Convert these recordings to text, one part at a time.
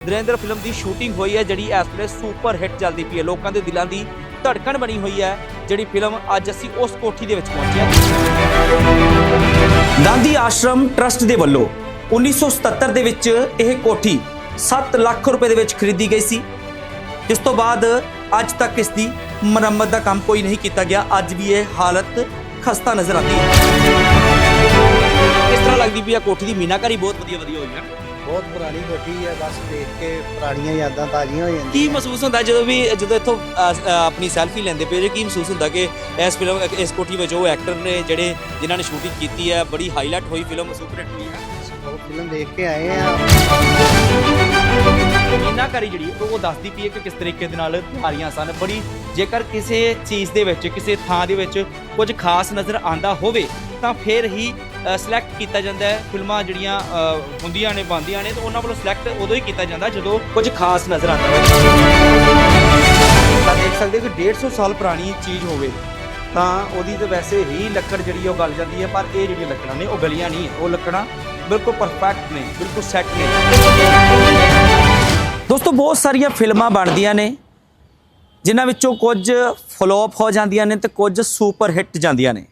Narendra, film ਦੀ shooting ਹੋਈ ਹੈ, ਜਿਹੜੀ ਇਸ ਵੇਲੇ ਸੁਪਰ ਹਿੱਟ ਚੱਲਦੀ ਪਈ ਹੈ। ਲੋਕਾਂ ਦੇ ਦਿਲਾਂ ਦੀ ਧੜਕਣ ਬਣੀ ਹੋਈ ਹੈ, ਜਿਹੜੀ ਫਿਲਮ ਅੱਜ ਅਸੀਂ ਉਸ ਕੋਠੀ ਦੇ ਵਿੱਚ ਪਹੁੰਚੇ ਹਾਂ। ਗਾਂਧੀ ਆਸ਼ਰਮ ਟਰਸਟ ਦੇ ਵੱਲੋਂ 1977 ਦੇ ਵਿੱਚ ਇਹ ਕੋਠੀ 7 ਲੱਖ ਰੁਪਏ ਦੇ ਵਿੱਚ ਖਰੀਦੀ ਗਈ ਸੀ। ਜਿਸ ਤੋਂ ਬਾਅਦ ਅੱਜ ਤੱਕ ਇਸ ਦੀ ਮੁਰੰਮਤ ਦਾ ਕੰਮ ਕੋਈ ਨਹੀਂ ਕੀਤਾ ਗਿਆ। ਅੱਜ ਵੀ ਇਹ ਹਾਲਤ ਖਸਤਾ ਨਜ਼ਰ ਆਉਂਦੀ ਹੈ। ਇਸ ਤਰ੍ਹਾਂ ਲੱਗਦੀ ਪਈ ਆ ਕੋਠੀ ਦੀ ਮੀਨਾਕਾਰੀ ਬਹੁਤ ਵਧੀਆ ਵਧੀਆ ਹੋਈ ਹੈ। ਬਹੁਤ ਪੁਰਾਣੀ ਕੋਠੀ ਹੈ ਬਸ ਦੇਖ ਕੇ ਪੁਰਾਣੀਆਂ ਯਾਦਾਂ ਤਾਜ਼ੀਆਂ ਹੋ ਜਾਂਦੀਆਂ ਕੀ ਮਹਿਸੂਸ ਹੁੰਦਾ ਜਦੋਂ ਵੀ ਜਦੋਂ ਇੱਥੋਂ ਅ, ਅ, ਆਪਣੀ ਸੈਲਫੀ ਲੈਂਦੇ ਪਏ ਜੇ ਕੀ ਮਹਿਸੂਸ ਹੁੰਦਾ ਕਿ ਇਸ ਫਿਲਮ ਇਸ ਕੋਠੀ ਵਿੱਚ ਉਹ ਐਕਟਰ ਨੇ ਜਿਹੜੇ ਜਿਨ੍ਹਾਂ ਨੇ ਸ਼ੂਟਿੰਗ ਕੀਤੀ ਹੈ ਬੜੀ ਹਾਈਲਾਈਟ ਹੋਈ ਫਿਲਮ ਸੁਪਰ ਹਿੱਟ ਹੋਈ ਹੈ ਉਹ ਫਿਲਮ ਦੇਖ ਕੇ ਆਏ ਆ। ਮੀਨਾਕਾਰੀ ਜਿਹੜੀ ਉਹ ਦੱਸਦੀ ਪਈ ਹੈ ਕਿ ਕਿਸ ਤਰੀਕੇ ਦੇ ਨਾਲ ਤਿਆਰੀਆਂ ਸਨ। ਬੜੀ ਜੇਕਰ ਕਿਸੇ ਚੀਜ਼ ਦੇ ਵਿੱਚ ਕਿਸੇ ਥਾਂ ਦੇ ਵਿੱਚ ਕੁਝ ਖਾਸ ਨਜ਼ਰ ਆਂਦਾ ਹੋਵੇ ਤਾਂ ਫਿਰ ਹੀ ਸਿਲੈਕਟ ਕੀਤਾ ਜਾਂਦਾ ਹੈ। ਫਿਲਮਾਂ ਜਿਹੜੀਆਂ ਹੁੰਦੀਆਂ ਨੇ ਬਣਦੀਆਂ ਨੇ ਤਾਂ ਉਹਨਾਂ ਵੱਲੋਂ ਸਿਲੈਕਟ ਉਦੋਂ ਹੀ ਕੀਤਾ ਜਾਂਦਾ ਜਦੋਂ ਕੁਝ ਖਾਸ ਨਜ਼ਰ ਆਂਦਾ ਹੋਵੇ। ਤਾਂ ਦੇਖ ਸਕਦੇ ਹੋ ਕਿ 150 ਸਾਲ ਪੁਰਾਣੀ ਚੀਜ਼ ਹੋਵੇ ਤਾਂ ਉਹਦੀ ਤਾਂ ਵੈਸੇ ਹੀ ਲੱਕੜ ਜਿਹੜੀ ਉਹ ਗਲ ਜਾਂਦੀ ਹੈ ਪਰ ਇਹ ਜਿਹੜੀਆਂ ਲੱਕੜਾਂ ਨੇ ਉਹ ਗਲੀਆਂ ਨਹੀਂ ਹੈ ਉਹ ਲੱਕੜਾਂ ਬਿਲਕੁਲ ਪਰਫੈਕਟ ਨੇ ਬਿਲਕੁਲ ਸੈੱਟ ਨੇ। ਦੋਸਤੋ ਬਹੁਤ ਸਾਰੀਆਂ ਫਿਲਮਾਂ ਬਣਦੀਆਂ ਨੇ ਜਿਨ੍ਹਾਂ ਵਿੱਚੋਂ ਕੁਝ ਫਲੋਪ ਹੋ ਜਾਂਦੀਆਂ ਨੇ ਤੇ ਕੁਝ ਸੁਪਰ ਹਿੱਟ ਜਾਂਦੀਆਂ ਨੇ।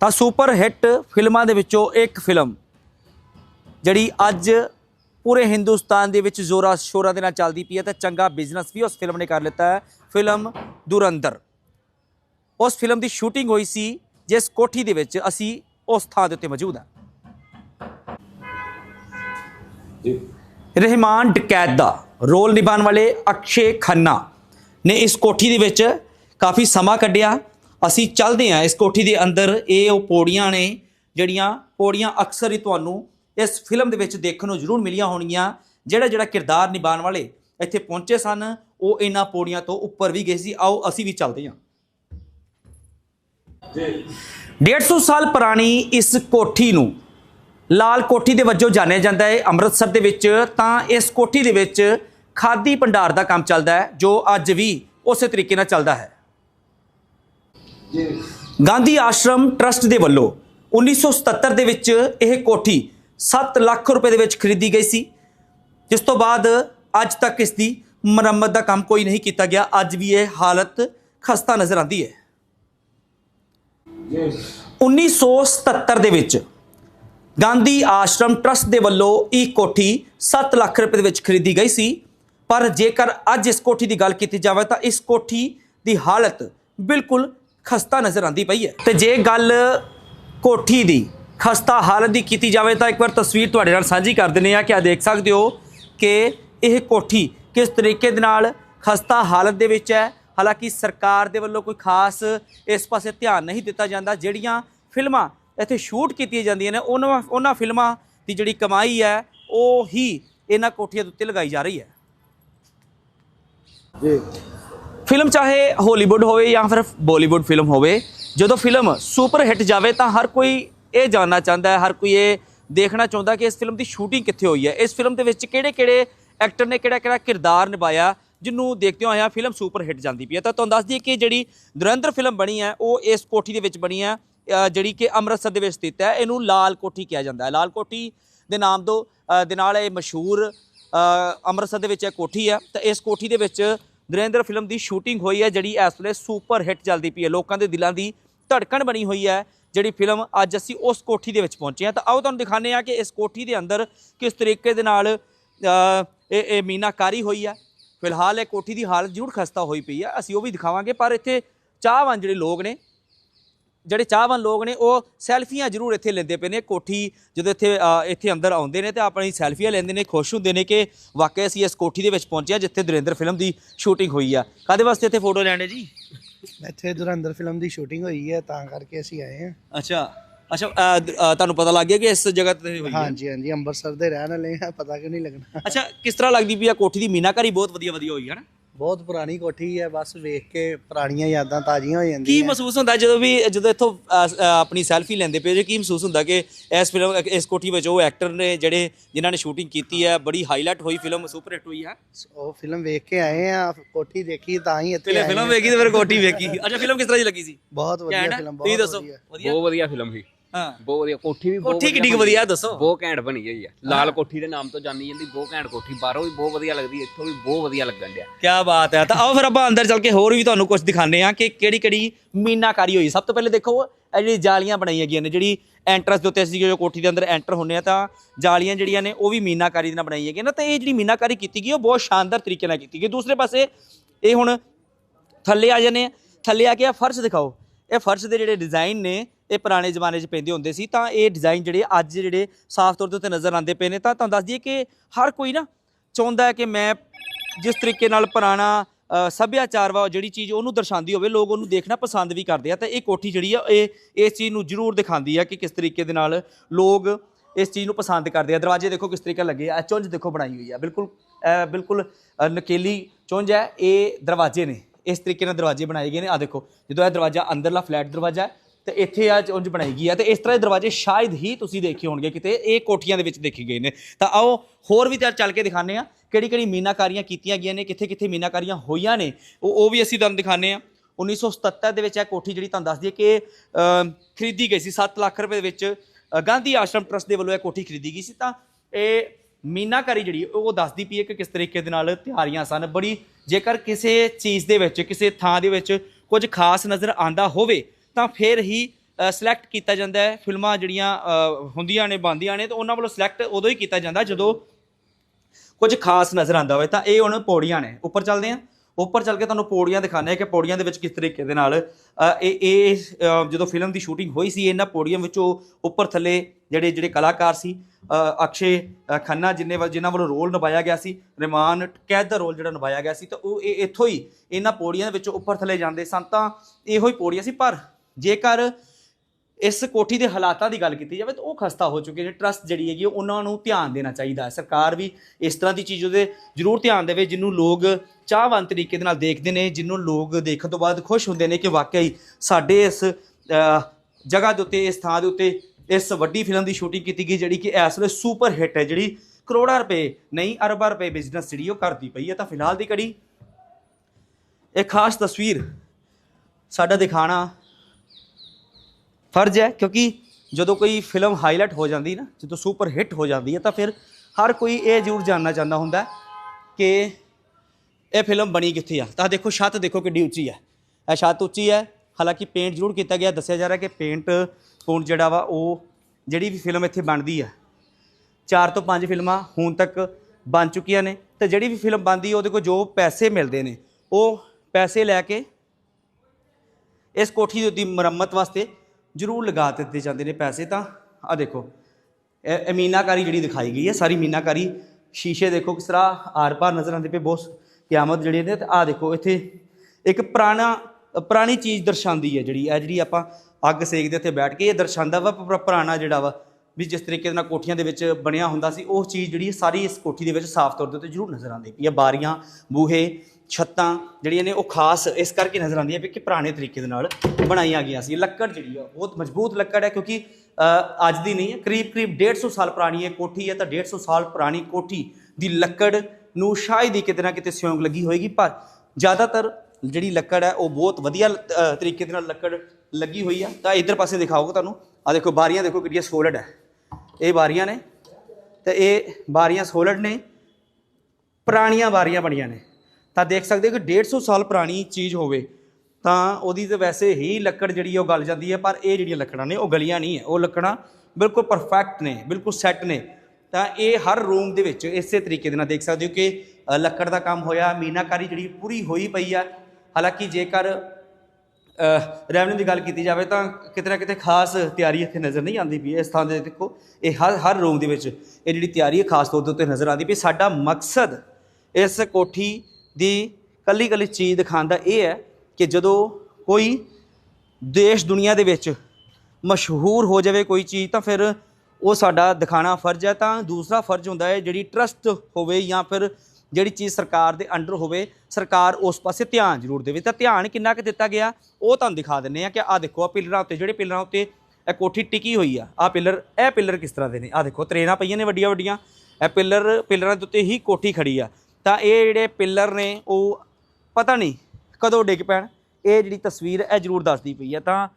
ਤਾਂ ਸੁਪਰ ਹਿੱਟ ਫਿਲਮਾਂ ਦੇ ਵਿੱਚੋਂ ਇੱਕ ਫਿਲਮ ਜਿਹੜੀ ਅੱਜ ਪੂਰੇ ਹਿੰਦੁਸਤਾਨ ਦੇ ਵਿੱਚ ਜ਼ੋਰਾ ਸ਼ੋਰਾ ਦੇ ਨਾਲ ਚੱਲਦੀ ਪਈ ਹੈ ਤੇ ਚੰਗਾ ਬਿਜ਼ਨਸ ਵੀ ਉਸ ਫਿਲਮ ਨੇ ਕਰ ਲਿੱਤਾ ਹੈ ਫਿਲਮ ਦੁਰੰਦਰ। ਉਸ ਫਿਲਮ ਦੀ ਸ਼ੂਟਿੰਗ ਹੋਈ ਸੀ ਜਿਸ ਕੋਠੀ ਦੇ ਵਿੱਚ ਅਸੀਂ ਉਸ ਥਾਂ ਦੇ ਉੱਤੇ ਮੌਜੂਦ ਹਾਂ। ਰਹਿਮਾਨ ਡਕੈਤ ਦਾ ਰੋਲ ਨਿਭਾਉਣ ਵਾਲੇ ਅਕਸ਼ੇ ਖੰਨਾ ਨੇ ਇਸ ਕੋਠੀ ਦੇ ਵਿੱਚ ਕਾਫੀ ਸਮਾਂ ਕੱਢਿਆ। ਅਸੀਂ ਚੱਲਦੇ ਹਾਂ ਇਸ ਕੋਠੀ ਦੇ ਅੰਦਰ। ਇਹ ਉਹ ਪੌੜੀਆਂ ਨੇ ਜਿਹੜੀਆਂ, ਪੌੜੀਆਂ ਅਕਸਰ ਹੀ ਤੁਹਾਨੂੰ ਇਸ ਫਿਲਮ ਦੇ ਵਿੱਚ ਦੇਖਣ ਨੂੰ ਜ਼ਰੂਰ ਮਿਲੀਆਂ ਹੋਣਗੀਆਂ। ਜਿਹੜਾ ਜਿਹੜਾ ਕਿਰਦਾਰ ਨਿਭਾਉਣ ਵਾਲੇ ਇੱਥੇ ਪਹੁੰਚੇ ਸਨ, ਉਹ ਇਹਨਾਂ ਪੌੜੀਆਂ ਤੋਂ ਉੱਪਰ ਵੀ ਗਏ ਸੀ। ਆਓ, ਅਸੀਂ ਵੀ ਚੱਲਦੇ ਹਾਂ। 150 ਸਾਲ ਪੁਰਾਣੀ ਇਸ ਕੋਠੀ ਨੂੰ ਲਾਲ ਕੋਠੀ ਦੇ ਵਜੋਂ ਜਾਣਿਆ ਜਾਂਦਾ ਹੈ। ਅੰਮ੍ਰਿਤਸਰ ਦੇ ਵਿੱਚ ਤਾਂ ਇਸ ਕੋਠੀ ਦੇ ਵਿੱਚ ਖਾਦੀ ਭੰਡਾਰ ਦਾ ਕੰਮ ਚੱਲਦਾ ਹੈ, ਜੋ ਅੱਜ ਵੀ ਉਸੇ ਤਰੀਕੇ ਨਾਲ ਚੱਲਦਾ ਹੈ। ਗਾਂਧੀ ਆਸ਼ਰਮ ਟਰਸਟ ਦੇ ਵੱਲੋਂ 1977 ਦੇ ਵਿੱਚ ਇਹ ਕੋਠੀ 7 ਲੱਖ ਰੁਪਏ ਦੇ ਵਿੱਚ ਖਰੀਦੀ ਗਈ ਸੀ, ਜਿਸ ਤੋਂ ਬਾਅਦ ਅੱਜ ਤੱਕ ਇਸ ਦੀ ਮੁਰੰਮਤ ਦਾ ਕੰਮ ਕੋਈ ਨਹੀਂ ਕੀਤਾ ਗਿਆ। ਅੱਜ ਵੀ ਇਹ ਹਾਲਤ ਖਸਤਾ ਨਜ਼ਰ ਆਉਂਦੀ ਹੈ। 1977 ਦੇ ਵਿੱਚ ਗਾਂਧੀ ਆਸ਼ਰਮ ਟਰਸਟ ਦੇ ਵੱਲੋਂ ਇਹ ਕੋਠੀ 7 ਲੱਖ ਰੁਪਏ ਦੇ ਵਿੱਚ ਖਰੀਦੀ ਗਈ ਸੀ। ਪਰ ਜੇਕਰ ਅੱਜ ਇਸ ਕੋਠੀ ਦੀ ਗੱਲ ਕੀਤੀ ਜਾਵੇ ਤਾਂ ਇਸ ਕੋਠੀ ਦੀ ਹਾਲਤ ਬਿਲਕੁਲ ਖਸਤਾ ਨਜ਼ਰ ਆਉਂਦੀ ਪਈ ਹੈ। ਤੇ ਜੇ ਗੱਲ ਕੋਠੀ ਦੀ, ਖਸਤਾ ਹਾਲਤ ਦੀ ਕੀਤੀ ਜਾਵੇ ਤਾਂ ਇੱਕ ਵਾਰ ਤਸਵੀਰ ਤੁਹਾਡੇ ਨਾਲ ਸਾਂਝੀ ਕਰ ਦਿੰਦੇ ਆ ਕਿ ਆ ਦੇਖ ਸਕਦੇ ਹੋ ਕਿ ਇਹ ਕੋਠੀ ਕਿਸ ਤਰੀਕੇ ਦੇ ਨਾਲ ਖਸਤਾ ਹਾਲਤ ਦੇ ਵਿੱਚ ਹੈ। ਹਾਲਾਂਕਿ ਸਰਕਾਰ ਦੇ ਵੱਲੋਂ ਕੋਈ ਖਾਸ ਇਸ ਪਾਸੇ ਧਿਆਨ ਨਹੀਂ ਦਿੱਤਾ ਜਾਂਦਾ। ਜਿਹੜੀਆਂ ਫਿਲਮਾਂ ਇੱਥੇ ਸ਼ੂਟ ਕੀਤੀਆਂ ਜਾਂਦੀਆਂ ਨੇ, ਉਹਨਾਂ ਉਹਨਾਂ ਫਿਲਮਾਂ ਦੀ ਜਿਹੜੀ ਕਮਾਈ ਹੈ, ਉਹ ਹੀ ਇਹਨਾਂ ਕੋਠੀਆਂ ਦੇ ਉੱਤੇ ਲਗਾਈ ਜਾ ਰਹੀ ਹੈ। ਜੀ। ਫਿਲਮ ਚਾਹੇ ਹਾਲੀਵੁੱਡ ਹੋਵੇ ਜਾਂ ਫਿਰ ਬਾਲੀਵੁੱਡ ਫਿਲਮ ਹੋਵੇ, ਜਦੋਂ ਫਿਲਮ ਸੁਪਰ ਹਿੱਟ ਜਾਵੇ ਤਾਂ ਹਰ ਕੋਈ ਇਹ ਜਾਣਨਾ ਚਾਹੁੰਦਾ ਹੈ, ਹਰ ਕੋਈ ਇਹ ਦੇਖਣਾ ਚਾਹੁੰਦਾ ਕਿ ਇਸ ਫਿਲਮ ਦੀ ਸ਼ੂਟਿੰਗ ਕਿੱਥੇ ਹੋਈ ਹੈ। ਇਸ ਫਿਲਮ ਦੇ ਵਿੱਚ ਕਿਹੜੇ-ਕਿਹੜੇ ਐਕਟਰ ਨੇ ਕਿਹੜਾ-ਕਿਹੜਾ ਕਿਰਦਾਰ ਨਿਭਾਇਆ, ਜਿਹਨੂੰ ਦੇਖਦੇ ਹੋਇਆ ਫਿਲਮ ਸੁਪਰ ਹਿੱਟ ਜਾਂਦੀ ਪਈ ਹੈ। ਤਾਂ ਤੁਹਾਨੂੰ ਦੱਸ ਦਈਏ ਕਿ ਜਿਹੜੀ ਦੁਰੰਦਰ ਫਿਲਮ ਬਣੀ ਹੈ, ਉਹ ਇਸ ਕੋਠੀ ਦੇ ਵਿੱਚ ਬਣੀ ਹੈ ਜਿਹੜੀ ਕਿ ਅੰਮ੍ਰਿਤਸਰ ਦੇ ਵਿੱਚ ਸਥਿਤ ਹੈ। ਇਹਨੂੰ ਲਾਲ ਕੋਠੀ ਕਿਹਾ ਜਾਂਦਾ ਹੈ। ਲਾਲ ਕੋਠੀ ਦੇ ਨਾਮ ਤੋਂ ਦੇ ਨਾਲ ਇਹ ਮਸ਼ਹੂਰ ਅੰਮ੍ਰਿਤਸਰ ਦੇ ਵਿੱਚ ਇਹ ਕੋਠੀ ਹੈ। ਤਾਂ ਇਸ ਕੋਠੀ ਦੇ ਵਿੱਚ ਨਰਿੰਦਰ, ਫਿਲਮ ਦੀ ਸ਼ੂਟਿੰਗ ਹੋਈ ਹੈ, ਜਿਹੜੀ ਇਸ ਵੇਲੇ ਸੁਪਰ ਹਿੱਟ ਚੱਲਦੀ ਪਈ ਹੈ। ਲੋਕਾਂ ਦੇ ਦਿਲਾਂ ਦੀ ਧੜਕਣ ਬਣੀ ਹੋਈ ਹੈ, ਜਿਹੜੀ ਫਿਲਮ ਅੱਜ ਅਸੀਂ ਉਸ ਕੋਠੀ ਦੇ ਵਿੱਚ ਪਹੁੰਚੇ ਹਾਂ। ਤਾਂ ਆਓ ਤੁਹਾਨੂੰ ਦਿਖਾਉਂਦੇ ਹਾਂ ਕਿ ਇਸ ਕੋਠੀ ਦੇ ਅੰਦਰ ਕਿਸ ਤਰੀਕੇ ਦੇ ਨਾਲ ਇਹ ਇਹ ਮੀਨਾਕਾਰੀ ਹੋਈ ਹੈ। ਫਿਲਹਾਲ ਇਹ ਕੋਠੀ ਦੀ ਹਾਲਤ ਜ਼ਰੂਰ ਖਸਤਾ ਹੋਈ ਪਈ ਹੈ। ਅਸੀਂ ਉਹ ਵੀ ਦਿਖਾਵਾਂਗੇ, ਪਰ ਇੱਥੇ ਚਾਹਵਾਨ ਜਿਹੜੇ ਲੋਕ ਨੇ ਜਿਹੜੇ ਚਾਹਵਾਨ ਲੋਕ ਨੇ ਉਹ ਸੈਲਫੀਆਂ ਜ਼ਰੂਰ ਇੱਥੇ ਲੈਂਦੇ ਪਏ ਨੇ। ਕੋਠੀ ਜਦੋਂ ਇੱਥੇ ਇੱਥੇ ਅੰਦਰ ਆਉਂਦੇ ਨੇ ਤੇ ਆਪਣੀ ਸੈਲਫੀਆਂ ਲੈਂਦੇ ਨੇ ਖੁਸ਼ ਹੁੰਦੇ ਨੇ ਕਿ ਵਾਕਿਆ ਅਸੀਂ ਇਸ ਕੋਠੀ ਦੇ ਵਿੱਚ ਪਹੁੰਚੇ ਹਾਂ ਜਿੱਥੇ ਦੁਰਿੰਦਰ ਫਿਲਮ ਦੀ ਸ਼ੂਟਿੰਗ ਹੋਈ ਆ। ਕਾਦੇ ਵਾਸਤੇ ਇੱਥੇ ਫੋਟੋ ਲੈਣੇ ਜੀ? ਇੱਥੇ ਦੁਰੰਦਰ ਫਿਲਮ ਦੀ ਸ਼ੂਟਿੰਗ ਹੋਈ ਹੈ ਤਾਂ ਕਰਕੇ ਅਸੀਂ ਆਏ ਹਾਂ। ਅੱਛਾ। ਅੱਛਾ ਤੁਹਾਨੂੰ ਪਤਾ ਲੱਗ ਗਿਆ ਕਿ ਇਸ ਜਗ੍ਹਾ ਤੇ ਹੋਈ ਹੈ? ਹਾਂਜੀ ਹਾਂਜੀ ਅੰਮ੍ਰਿਤਸਰ ਦੇ ਰਹਿਣ ਵਾਲੇ ਆ ਪਤਾ ਕਿਉਂ ਨਹੀਂ ਲੱਗਣਾ। ਅੱਛਾ ਕਿਸ ਤਰ੍ਹਾਂ ਲੱਗਦੀ ਪਈ ਆ? ਕੋਠੀ ਦੀ ਮੀਨਾਕਾਰੀ ਬਹੁਤ ਵਧੀਆ ਵਧੀਆ ਹੋਈ ਹੈ ਨਾ ਬਹੁਤ ਪੁਰਾਣੀ ਕੋਠੀ ਹੈ ਬਸ ਵੇਖ ਕੇ ਪੁਰਾਣੀਆਂ ਯਾਦਾਂ ਤਾਜ਼ੀਆਂ ਹੋ ਕੀ ਜਾਂਦੀਆਂ ਮਹਿਸੂਸ ਹੁੰਦਾ ਜਦੋਂ ਵੀ ਜਦੋਂ ਇੱਥੋਂ ਅ, ਅ, ਆਪਣੀ ਸੈਲਫੀ ਲੈਂਦੇ ਪਏ ਜੇ ਕੀ ਮਹਿਸੂਸ ਹੁੰਦਾ ਕਿ ਇਸ ਫਿਲਮ ਇਸ ਕੋਠੀ ਵਿੱਚ ਉਹ ਐਕਟਰ ਨੇ ਜਿਹੜੇ ਜਿਨ੍ਹਾਂ ਨੇ ਸ਼ੂਟਿੰਗ ਕੀਤੀ ਹੈ ਬੜੀ ਹਾਈਲਾਈਟ ਹੋਈ ਫਿਲਮ ਸੁਪਰ ਹਿੱਟ ਹੋਈ ਹੈ? ਉਹ ਫਿਲਮ ਵੇਖ ਕੇ ਆਏ ਆ ਕੋਠੀ ਦੇਖੀ ਤਾਂ ਹੀ ਇੱਥੇ ਪਹਿਲੇ ਆਏ ਫਿਲਮ। ਵੇਖੀ ਤੇ ਫਿਰ ਕੋਠੀ ਵੇਖੀ। ਅੱਛਾ ਫਿਲਮ ਕਿਸ ਤਰ੍ਹਾਂ ਦੀ ਲੱਗੀ ਸੀ? ਬਹੁਤ ਵਧੀਆ ਘੈਂਟ? ਫਿਲਮ ਤੁਸੀਂ ਬਹੁਤ ਦੱਸੋ। ਵਧੀਆ। ਵਧੀਆ? ਬਹੁਤ ਵਧੀਆ ਫਿਲਮ ਸੀ। ਹਾਂ। ਬਹੁਤ ਵਧੀਆ ਕੋਠੀ ਵੀ ਬਹੁਤ ਕੋਠੀ ਕਿੱਡੀ ਕੁ ਬਣੀ ਵਧੀਆ ਦੱਸੋ। ਬਹੁਤ ਘੈਂਟ ਬਣੀ ਹੋਈ ਆ। ਲਾਲ ਕੋਠੀ ਦੇ ਨਾਮ ਤੋਂ ਜਾਣੀ ਜਾਂਦੀ ਬਹੁਤ ਘੈਂਟ ਕੋਠੀ ਬਾਹਰੋਂ ਵੀ ਬਹੁਤ ਵਧੀਆ ਲੱਗਦੀ ਇੱਥੋਂ ਵੀ ਬਹੁਤ ਵਧੀਆ ਲੱਗਣ ਡਿਆ। ਕੀ ਬਾਤ ਹੈ ਤਾਂ ਆਓ ਫਿਰ ਆਪਾਂ ਅੰਦਰ ਚੱਲ ਕੇ ਹੋਰ ਵੀ ਤੁਹਾਨੂੰ ਕੁਝ ਦਿਖਾਉਂਦੇ ਆ ਕਿ ਕਿਹੜੀ ਕਿਹੜੀ ਮੀਨਾਕਾਰੀ ਹੋਈ। ਸਭ ਤੋਂ ਪਹਿਲੇ ਦੇਖੋ ਇਹ ਜਿਹੜੀ ਜਾਲੀਆਂ ਬਣਾਈਆਂ ਗਈਆਂ ਨੇ ਜਿਹੜੀ ਐਂਟਰੈਂਸ ਦੇ ਉੱਤੇ ਅਸੀਂ ਜੋ ਕੋਠੀ ਦੇ ਅੰਦਰ ਐਂਟਰ ਹੁੰਨੇ ਆ ਤਾਂ ਜਾਲੀਆਂ ਜਿਹੜੀਆਂ ਨੇ ਉਹ ਵੀ ਮੀਨਾਕਾਰੀ ਦੇ ਨਾਲ ਬਣਾਈਆਂ ਗਈਆਂ ਨੇ। ਤਾਂ ਇਹ ਜਿਹੜੀ ਮੀਨਾਕਾਰੀ ਕੀਤੀ ਗਈ ਉਹ ਬਹੁਤ ਸ਼ਾਨਦਾਰ ਤਰੀਕੇ ਨਾਲ ਕੀਤੀ ਗਈ। ਦੂਸਰੇ ਪਾਸੇ ਇਹ ਹੁਣ ਥੱਲੇ ਆ ਜਾਂਦੇ ਆ। ਥੱਲੇ ਆ ਕੇ ਆ ਫਰਸ਼ ਦਿਖਾਓ। ਇਹ ਫਰਸ਼ ਦੇ ਜਿਹੜੇ ਡਿਜ਼ਾਈਨ ਨੇ ਇਹ ਪੁਰਾਣੇ ਜ਼ਮਾਨੇ 'ਚ ਪੈਂਦੇ ਹੁੰਦੇ ਸੀ, ਤਾਂ ਇਹ ਡਿਜ਼ਾਈਨ ਜਿਹੜੇ ਅੱਜ ਜਿਹੜੇ ਸਾਫ਼ ਤੌਰ ਦੇ ਉੱਤੇ ਨਜ਼ਰ ਆਉਂਦੇ ਪਏ ਨੇ, ਤਾਂ ਤੁਹਾਨੂੰ ਦੱਸ ਦਈਏ ਕਿ ਹਰ ਕੋਈ ਨਾ ਚਾਹੁੰਦਾ ਹੈ ਕਿ ਮੈਂ ਜਿਸ ਤਰੀਕੇ ਨਾਲ ਪੁਰਾਣਾ ਸੱਭਿਆਚਾਰ ਵਾ, ਜਿਹੜੀ ਚੀਜ਼ ਉਹਨੂੰ ਦਰਸਾਉਂਦੀ ਹੋਵੇ, ਲੋਕ ਉਹਨੂੰ ਦੇਖਣਾ ਪਸੰਦ ਵੀ ਕਰਦੇ ਆ, ਤਾਂ ਇਹ ਕੋਠੀ ਜਿਹੜੀ ਆ, ਇਹ, ਇਸ ਚੀਜ਼ ਨੂੰ ਜ਼ਰੂਰ ਦਿਖਾਉਂਦੀ ਆ ਕਿ ਕਿਸ ਤਰੀਕੇ ਦੇ ਨਾਲ ਲੋਕ ਇਸ ਚੀਜ਼ ਨੂੰ ਪਸੰਦ ਕਰਦੇ ਆ। ਦਰਵਾਜ਼ੇ ਦੇਖੋ ਕਿਸ ਤਰੀਕੇ ਲੱਗੇ ਆ ਚੁੰਝ ਦੇਖੋ ਬਣਾਈ ਹੋਈ ਆ, ਬਿਲਕੁਲ ਬਿਲਕੁਲ ਨਕੇਲੀ ਚੁੰਝ ਹੈ ਇਹ ਦਰਵਾਜ਼ੇ ਨੇ, ਇਸ ਤਰੀਕੇ ਨਾਲ ਦਰਵਾਜ਼ੇ ਬਣਾਏ ਗਏ ਨੇ। ਆ ਦੇਖੋ, ਜਦੋਂ ਇਹ ਦਰਵਾਜ਼ਾ ਅੰਦਰਲਾ ਫਲੈਟ ਦਰਵਾਜ਼ਾ ਹੈ ਤੇ ਇੱਥੇ ਆ ਉਂਝ ਬਣਾਈ ਗਈ ਹੈ ਤੇ ਇਸ ਤਰ੍ਹਾਂ ਦੇ ਦਰਵਾਜ਼ੇ ਸ਼ਾਇਦ ਹੀ ਤੁਸੀਂ ਦੇਖੇ ਹੋਣਗੇ ਕਿਤੇ ਇਹ ਕੋਠੀਆਂ ਦੇ ਵਿੱਚ ਦੇਖੇ ਗਏ ਨੇ। ਤਾਂ ਆਓ ਹੋਰ ਵੀ ਤਾਂ ਚੱਲ ਕੇ ਦਿਖਾਣੇ ਆ ਕਿਹੜੀ ਕਿਹੜੀ ਮੀਨਾਕਾਰੀਆਂ ਕੀਤੀਆਂ ਗਈਆਂ ਨੇ, ਕਿੱਥੇ ਕਿੱਥੇ ਮੀਨਾਕਾਰੀਆਂ ਹੋਈਆਂ ਨੇ। ਉਹ ਉਹ ਵੀ ਅਸੀਂ ਤੁਹਾਨੂੰ ਦਿਖਾਣੇ ਆ 1977 ਦੇ ਵਿੱਚ ਇਹ ਕੋਠੀ ਜਿਹੜੀ ਤੁਹਾਨੂੰ ਦੱਸਦੀ ਹੈ ਕਿ ਖਰੀਦੀ ਗਈ ਸੀ 7 ਲੱਖ ਰੁਪਏ ਦੇ ਵਿੱਚ। ਗਾਂਧੀ ਆਸ਼ਰਮ ਟਰਸਟ ਦੇ ਵੱਲੋਂ ਇਹ ਕੋਠੀ ਖਰੀਦੀ ਗਈ ਸੀ। ਤਾਂ ਇਹ ਮੀਨਾਕਾਰੀ ਜਿਹੜੀ ਉਹ ਦੱਸਦੀ ਪਈ ਹੈ ਕਿ ਕਿਸ ਤਰੀਕੇ ਦੇ ਨਾਲ ਤਿਆਰੀਆਂ ਸਨ। ਬੜੀ ਜੇਕਰ ਕਿਸੇ ਚੀਜ਼ ਦੇ ਵਿੱਚ, ਕਿਸੇ ਥਾਂ ਦੇ ਵਿੱਚ ਕੁਝ ਖਾਸ ਨਜ਼ਰ ਆਂਦਾ ਹੋਵੇ ਤਾਂ ਫਿਰ ਹੀ ਸਿਲੈਕਟ ਕੀਤਾ ਜਾਂਦਾ ਹੈ। ਫਿਲਮਾਂ ਜਿਹੜੀਆਂ ਹੁੰਦੀਆਂ ਨੇ, ਬਣਦੀਆਂ ਨੇ, ਤਾਂ ਉਹਨਾਂ ਵੱਲੋਂ ਸਿਲੈਕਟ ਉਦੋਂ ਹੀ ਕੀਤਾ ਜਾਂਦਾ ਜਦੋਂ ਕੁਝ ਖਾਸ ਨਜ਼ਰ ਆਂਦਾ ਹੋਵੇ। ਤਾਂ ਇਹ ਹੁਣ ਪੌੜੀਆਂ ਨੇ। ਉੱਪਰ ਚੱਲਦੇ ਹਾਂ। ਉੱਪਰ ਚੱਲ ਕੇ ਤੁਹਾਨੂੰ ਪੌੜੀਆਂ ਦਿਖਾਣੇ ਆ ਕਿ ਪੌੜੀਆਂ ਦੇ ਵਿੱਚ ਕਿਸ ਤਰੀਕੇ ਦੇ ਨਾਲ ਇਹ ਇਹ ਜਦੋਂ ਫਿਲਮ ਦੀ ਸ਼ੂਟਿੰਗ ਹੋਈ ਸੀ, ਇਹਨਾਂ ਪੌੜੀਆਂ ਵਿੱਚੋਂ ਉੱਪਰ ਥੱਲੇ ਜਿਹੜੇ ਜਿਹੜੇ ਕਲਾਕਾਰ ਸੀ ਅਕਸ਼ੇ ਖੰਨਾ ਜਿੰਨੇ ਵੱਲ- ਜਿਨ੍ਹਾਂ ਵੱਲੋਂ ਰੋਲ ਨਿਭਾਇਆ ਗਿਆ ਸੀ, ਰਿਮਾਨ ਕੈਦ ਦਾ ਰੋਲ ਜਿਹੜਾ ਨਿਭਾਇਆ ਗਿਆ ਸੀ, ਤਾਂ ਉਹ ਇਹ ਇੱਥੋਂ ਹੀ ਇਹਨਾਂ ਪੌੜੀਆਂ ਦੇ ਵਿੱਚੋਂ ਉੱਪਰ ਥੱਲੇ ਜਾਂਦੇ ਸਨ। ਤਾਂ ਇਹੋ ਹੀ ਪੌੜੀਆਂ ਸੀ, ਪਰ ਜੇਕਰ ਇਸ ਕੋਠੀ ਦੇ ਹਾਲਾਤਾਂ ਦੀ ਗੱਲ ਕੀਤੀ ਜਾਵੇ ਤਾਂ ਉਹ ਖਸਤਾ ਹੋ ਚੁੱਕੇ ਨੇ ਟਰਸਟ ਜਿਹੜੀ ਹੈਗੀ ਉਹਨਾਂ ਨੂੰ ਧਿਆਨ ਦੇਣਾ ਚਾਹੀਦਾ ਹੈ। ਸਰਕਾਰ ਵੀ ਇਸ ਤਰ੍ਹਾਂ ਦੀ ਚੀਜ਼ ਉਹਦੇ ਜ਼ਰੂਰ ਧਿਆਨ ਦੇਵੇ, ਜਿਹਨੂੰ ਲੋਕ ਚਾਹਵਾਨ ਤਰੀਕੇ ਦੇ ਨਾਲ ਦੇਖਦੇ ਨੇ, ਜਿਹਨੂੰ ਲੋਕ ਦੇਖਣ ਤੋਂ ਬਾਅਦ ਖੁਸ਼ ਹੁੰਦੇ ਨੇ ਕਿ ਵਾਕਈ ਸਾਡੇ ਇਸ ਜਗ੍ਹਾ ਦੇ ਉੱਤੇ, ਇਸ ਥਾਂ ਦੇ ਉੱਤੇ ਇਸ ਵੱਡੀ ਫਿਲਮ ਦੀ ਸ਼ੂਟਿੰਗ ਕੀਤੀ ਗਈ, ਜਿਹੜੀ ਕਿ ਇਸ ਵੇਲੇ ਸੁਪਰ ਹਿੱਟ ਹੈ, ਜਿਹੜੀ ਕਰੋੜਾਂ ਰੁਪਏ, ਨਹੀਂ ਅਰਬਾਂ ਰੁਪਏ ਬਿਜ਼ਨਸ ਜਿਹੜੀ ਉਹ ਕਰਦੀ ਪਈ ਹੈ। ਤਾਂ ਫਿਲਹਾਲ ਦੀ ਕੜੀ ਇਹ ਖਾਸ ਤਸਵੀਰ ਸਾਡਾ ਦਿਖਾਣਾ ਫਰਜ਼ ਹੈ, ਕਿਉਂਕਿ ਜਦੋਂ ਕੋਈ ਫਿਲਮ ਹਾਈਲਾਈਟ ਹੋ ਜਾਂਦੀ ਨਾ, ਜਦੋਂ ਸੁਪਰ ਹਿੱਟ ਹੋ ਜਾਂਦੀ ਹੈ, ਤਾਂ ਫਿਰ ਹਰ ਕੋਈ ਇਹ ਜ਼ਰੂਰ ਜਾਣਨਾ ਚਾਹੁੰਦਾ ਹੁੰਦਾ ਕਿ ਇਹ ਫਿਲਮ ਬਣੀ ਕਿੱਥੇ ਆ। ਤਾਂ ਦੇਖੋ, ਛੱਤ ਦੇਖੋ ਕਿੱਡੀ ਉੱਚੀ ਹੈ। ਇਹ ਛੱਤ ਉੱਚੀ ਹੈ। ਹਾਲਾਂਕਿ ਪੇਂਟ ਜ਼ਰੂਰ ਕੀਤਾ ਗਿਆ, ਦੱਸਿਆ ਜਾ ਰਿਹਾ ਕਿ ਪੇਂਟ ਪੂੰਟ ਜਿਹੜਾ ਵਾ, ਉਹ ਜਿਹੜੀ ਵੀ ਫਿਲਮ ਇੱਥੇ ਬਣਦੀ ਆ, ਚਾਰ ਤੋਂ ਪੰਜ ਫਿਲਮਾਂ ਹੁਣ ਤੱਕ ਬਣ ਚੁੱਕੀਆਂ ਨੇ। ਤੇ ਜਿਹੜੀ ਵੀ ਫਿਲਮ ਬਣਦੀ, ਉਹਦੇ ਕੋਲ ਜੋ ਪੈਸੇ ਮਿਲਦੇ ਨੇ, ਉਹ ਪੈਸੇ ਲੈ ਕੇ ਇਸ ਕੋਠੀ ਦੀ ਮੁਰੰਮਤ ਵਾਸਤੇ ਜ਼ਰੂਰ ਲਗਾ ਦਿੱਤੇ ਜਾਂਦੇ ਨੇ ਪੈਸੇ ਤਾਂ। ਆ ਦੇਖੋ, ਇਹ ਇਹ ਮੀਨਾਕਾਰੀ ਜਿਹੜੀ ਦਿਖਾਈ ਗਈ ਹੈ, ਸਾਰੀ ਮੀਨਾਕਾਰੀ ਸ਼ੀਸ਼ੇ ਦੇਖੋ ਕਿਸ ਤਰ੍ਹਾਂ ਆਰ-ਪਾਰ ਨਜ਼ਰ ਆਉਂਦੇ ਪਏ, ਬਹੁਤ ਕਿਆਮਤ ਜਿਹੜੇ ਨੇ ਤੇ ਆ ਦੇਖੋ ਇੱਥੇ ਇੱਕ ਪੁਰਾਣਾ, ਪੁਰਾਣੀ ਚੀਜ਼ ਦਰਸਾਉਂਦੀ ਹੈ ਜਿਹੜੀ, ਇਹ ਜਿਹੜੀ ਆਪਾਂ ਅੱਗ ਸੇਕਦੇ ਉੱਥੇ ਬੈਠ ਕੇ, ਇਹ ਦਰਸਾਉਂਦਾ ਵਾ ਪੁਰਾ- ਪੁਰਾਣਾ ਜਿਹੜਾ ਵਾ ਵੀ ਜਿਸ ਤਰੀਕੇ ਦੇ ਨਾਲ ਕੋਠੀਆਂ ਦੇ ਵਿੱਚ ਬਣਿਆ ਹੁੰਦਾ ਸੀ, ਉਹ ਚੀਜ਼ ਜਿਹੜੀ ਸਾਰੀ ਇਸ ਕੋਠੀ ਦੇ ਵਿੱਚ ਸਾਫ਼ ਤੌਰ ਦੇ ਉੱਤੇ ਜ਼ਰੂਰ ਨਜ਼ਰ ਆਉਂਦੀ ਪਈ ਹੈ। ਬਾਰੀਆਂ, ਬੂਹੇ ਛੱਤਾਂ ਜਿਹੜੀਆਂ ਨੇ ਉਹ ਖਾਸ ਇਸ ਕਰਕੇ ਨਜ਼ਰ ਆਉਂਦੀਆਂ ਵੀ ਕਿ ਪੁਰਾਣੇ ਤਰੀਕੇ ਦੇ ਨਾਲ ਬਣਾਈਆਂ ਗਈਆਂ ਸੀ। ਲੱਕੜ ਜਿਹੜੀ ਆ, ਬਹੁਤ ਮਜ਼ਬੂਤ ਲੱਕੜ ਹੈ ਕਿਉਂਕਿ ਅੱਜ ਦੀ ਨਹੀਂ ਹੈ ਕਰੀਬ ਕਰੀਬ 150 ਸਾਲ ਪੁਰਾਣੀ ਇਹ ਕੋਠੀ ਹੈ ਤਾਂ 150 ਸਾਲ ਪੁਰਾਣੀ ਕੋਠੀ ਦੀ ਲੱਕੜ ਨੂੰ ਸ਼ਾਇਦ ਹੀ ਕਿਤੇ ਨਾ ਕਿਤੇ ਸਿਉਂਕ ਲੱਗੀ ਹੋਏਗੀ, ਪਰ ਜ਼ਿਆਦਾਤਰ ਜਿਹੜੀ ਲੱਕੜ ਹੈ ਉਹ ਬਹੁਤ ਵਧੀਆ ਤਰੀਕੇ ਦੇ ਨਾਲ ਲੱਕੜ ਲੱਗੀ ਹੋਈ ਆ। ਤਾਂ ਇਧਰ ਪਾਸੇ ਦਿਖਾਓਗੇ ਤੁਹਾਨੂੰ। ਆ ਦੇਖੋ, ਬਾਰੀਆਂ ਦੇਖੋ ਕਿੰਨੀਆਂ ਸੋਲਿਡ ਹੈ ਇਹ ਬਾਰੀਆਂ ਨੇ ਤੇ ਇਹ ਬਾਰੀਆਂ ਸੋਲਿਡ ਨੇ, ਪੁਰਾਣੀਆਂ ਬਾਰੀਆਂ ਬਣੀਆਂ ਨੇ। ਤਾਂ ਦੇਖ ਸਕਦੇ ਹੋ ਕਿ 150 ਸਾਲ ਪੁਰਾਣੀ ਚੀਜ਼ ਹੋਵੇ, ਤਾਂ ਉਹਦੀ ਤੇ ਵੈਸੇ ਹੀ ਲੱਕੜ ਜਿਹੜੀ ਉਹ ਗਲ ਜਾਂਦੀ ਹੈ ਪਰ ਇਹ ਜਿਹੜੀਆਂ ਲੱਕੜਾਂ ਨੇ ਉਹ ਗਲੀਆਂ ਨਹੀਂ ਹੈ ਉਹ ਲੱਕੜਾਂ ਬਿਲਕੁਲ ਪਰਫੈਕਟ ਨੇ, ਬਿਲਕੁਲ ਸੈੱਟ ਨੇ। ਤਾਂ ਇਹ ਹਰ ਰੂਮ ਦੇ ਵਿੱਚ ਇਸੇ ਤਰੀਕੇ ਦੇ ਨਾਲ ਦੇਖ ਸਕਦੇ ਹੋ ਕਿ ਲੱਕੜ ਦਾ ਕੰਮ ਹੋਇਆ, ਮੀਨਾਕਾਰੀ ਜਿਹੜੀ ਪੂਰੀ ਹੋਈ ਪਈ ਆ। ਹਾਲਾਂਕਿ ਜੇਕਰ ਰੈਵਨਿਊ ਦੀ ਗੱਲ ਕੀਤੀ ਜਾਵੇ ਤਾਂ ਕਿਤੇ ਨਾ ਕਿਤੇ ਖਾਸ ਤਿਆਰੀ ਇੱਥੇ ਨਜ਼ਰ ਨਹੀਂ ਆਉਂਦੀ ਪਈ। ਇਸ ਥਾਂ ਦੇ ਦੇਖੋ, ਇਹ ਹਰ ਹਰ ਰੂਮ ਦੇ ਵਿੱਚ ਇਹ ਜਿਹੜੀ ਤਿਆਰੀ ਹੈ ਖਾਸ ਤੌਰ ਦੇ ਉੱਤੇ ਨਜ਼ਰ ਆਉਂਦੀ ਪਈ। ਸਾਡਾ ਮਕਸਦ ਇਸ ਕੋਠੀ ਦੀ ਕੱਲੀ ਕੱਲੀ ਚੀਜ਼ ਦਿਖਾਉਣ ਦਾ ਇਹ ਹੈ ਕਿ ਜਦੋਂ ਕੋਈ ਦੇਸ਼ ਦੁਨੀਆ ਦੇ ਵਿੱਚ ਮਸ਼ਹੂਰ ਹੋ ਜਾਵੇ ਕੋਈ ਚੀਜ਼, ਤਾਂ ਫਿਰ ਉਹ ਸਾਡਾ ਦਿਖਾਣਾ ਫਰਜ਼ ਹੈ। ਤਾਂ ਦੂਸਰਾ ਫਰਜ਼ ਹੁੰਦਾ ਹੈ, ਜਿਹੜੀ ਟਰਸਟ ਹੋਵੇ ਜਾਂ ਫਿਰ ਜਿਹੜੀ ਚੀਜ਼ ਸਰਕਾਰ ਦੇ ਅੰਡਰ ਹੋਵੇ, ਸਰਕਾਰ ਉਸ ਪਾਸੇ ਧਿਆਨ ਜ਼ਰੂਰ ਦੇਵੇ। ਤਾਂ ਧਿਆਨ ਕਿੰਨਾ ਕੁ ਦਿੱਤਾ ਗਿਆ? ਉਹ ਤੁਹਾਨੂੰ ਦਿਖਾ ਦਿੰਨੇ ਆ ਕਿ ਆ ਦੇਖੋ ਆ ਪਿਲਰਾਂ ਉੱਤੇ, ਜਿਹੜੇ ਪਿਲਰਾਂ ਉੱਤੇ ਇਹ ਕੋਠੀ ਟਿਕੀ ਹੋਈ ਆ ਆ ਪਿਲਰ ਇਹ ਪਿਲਰ ਕਿਸ ਤਰ੍ਹਾਂ ਦੇ ਨੇ? ਆ ਦੇਖੋ ਤਰੇਨਾਂ ਪਈਆਂ ਨੇ ਵੱਡੀਆਂ ਵੱਡੀਆਂ ਇਹ ਪਿਲਰ ਪਿਲਰਾਂ ਦੇ ਉੱਤੇ ਹੀ ਕੋਠੀ ਖੜੀ ਆ। ਤਾਂ ਇਹ ਜਿਹੜੇ ਪਿੱਲਰ ਨੇ, ਉਹ ਪਤਾ ਨਹੀਂ ਕਦੋਂ ਡਿੱਗ ਪੈਣ। ਇਹ ਜਿਹੜੀ ਤਸਵੀਰ ਇਹ ਜ਼ਰੂਰ ਦੱਸਦੀ ਪਈ ਹੈ। ਤਾਂ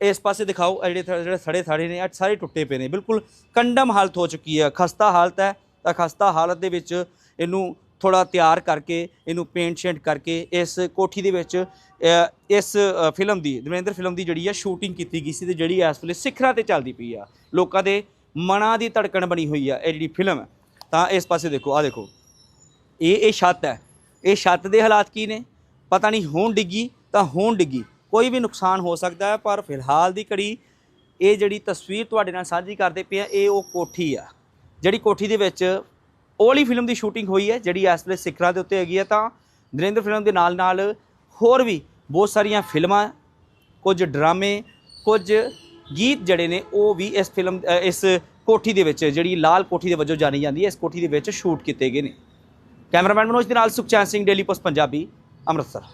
ਇਸ ਪਾਸੇ ਦਿਖਾਓ ਜਿਹੜੇ ਜਿਹੜੇ ਸੜੇ ਥਾੜੇ ਨੇ ਇਹ ਸਾਰੇ ਟੁੱਟੇ ਪਏ ਨੇ। ਬਿਲਕੁਲ ਕੰਡਮ ਹਾਲਤ ਹੋ ਚੁੱਕੀ ਹੈ, ਖਸਤਾ ਹਾਲਤ ਹੈ। ਤਾਂ ਖਸਤਾ ਹਾਲਤ ਦੇ ਵਿੱਚ ਇਹਨੂੰ ਥੋੜਾ ਤਿਆਰ ਕਰਕੇ, ਇਹਨੂੰ ਪੇਂਟ ਸ਼ੇਂਟ ਕਰਕੇ, ਇਸ ਕੋਠੀ ਦੇ ਵਿੱਚ ਇਸ ਫਿਲਮ ਦੀ ਦਵਿੰਦਰ ਫਿਲਮ ਦੀ ਜਿਹੜੀ ਹੈ ਸ਼ੂਟਿੰਗ ਕੀਤੀ ਗਈ ਸੀ ਤੇ ਜਿਹੜੀ ਇਸ ਵੇਲੇ ਸਿਖਰਾਂ ਤੇ ਚੱਲਦੀ ਪਈ ਆ। ਲੋਕਾਂ ਦੇ ਮਨਾਂ ਦੀ ਧੜਕਣ ਬਣੀ ਹੋਈ ਆ, ਇਹ ਜਿਹੜੀ ਫਿਲਮ ਤਾਂ ਇਸ ਪਾਸੇ ਦੇਖੋ ਆ ਦੇਖੋ। ਇਹ ਇਹ ਛੱਤ ਹੈ। ਇਹ ਛੱਤ ਦੇ ਹਾਲਾਤ ਕੀ ਨੇ? ਪਤਾ ਨਹੀਂ, ਹੁਣ ਡਿੱਗੀ ਤਾਂ ਹੁਣ ਡਿੱਗੀ। ਕੋਈ ਵੀ ਨੁਕਸਾਨ ਹੋ ਸਕਦਾ ਹੈ, ਪਰ ਫਿਲਹਾਲ ਦੀ ਘੜੀ ਇਹ ਜਿਹੜੀ ਤਸਵੀਰ ਤੁਹਾਡੇ ਨਾਲ ਸਾਂਝੀ ਕਰਦੇ ਪਏ ਆ ਇਹ ਉਹ ਕੋਠੀ ਆ। ਜਿਹੜੀ ਕੋਠੀ ਦੇ ਵਿੱਚ ਓਲੀ ਫਿਲਮ ਦੀ ਸ਼ੂਟਿੰਗ ਹੋਈ ਹੈ, ਜਿਹੜੀ ਇਸ ਵੇਲੇ ਸਿਖਰਾਂ ਦੇ ਉੱਤੇ ਹੈਗੀ ਹੈ। ਤਾਂ ਨਰਿੰਦਰ ਫਿਲਮ ਦੇ ਨਾਲ ਨਾਲ ਹੋਰ ਵੀ ਬਹੁਤ ਸਾਰੀਆਂ ਫਿਲਮਾਂ, ਕੁਝ ਡਰਾਮੇ, ਕੁਝ ਗੀਤ ਜਿਹੜੇ ਨੇ, ਉਹ ਵੀ ਇਸ ਫਿਲਮ ਇਸ ਕੋਠੀ ਦੇ ਵਿੱਚ, ਜਿਹੜੀ ਲਾਲ ਕੋਠੀ ਦੇ ਵਜੋਂ ਜਾਣੀ ਜਾਂਦੀ ਹੈ, ਇਸ ਕੋਠੀ ਦੇ ਵਿੱਚ ਸ਼ੂਟ ਕੀਤੇ ਗਏ ਨੇ। ਕੈਮਰਾਮੈਨ ਮਨੋਜ ਦੇ ਨਾਲ ਸੁਖਚੈਨ ਸਿੰਘ ਡੇਲੀ ਪੋਸਟ ਪੰਜਾਬੀ ਅੰਮ੍ਰਿਤਸਰ।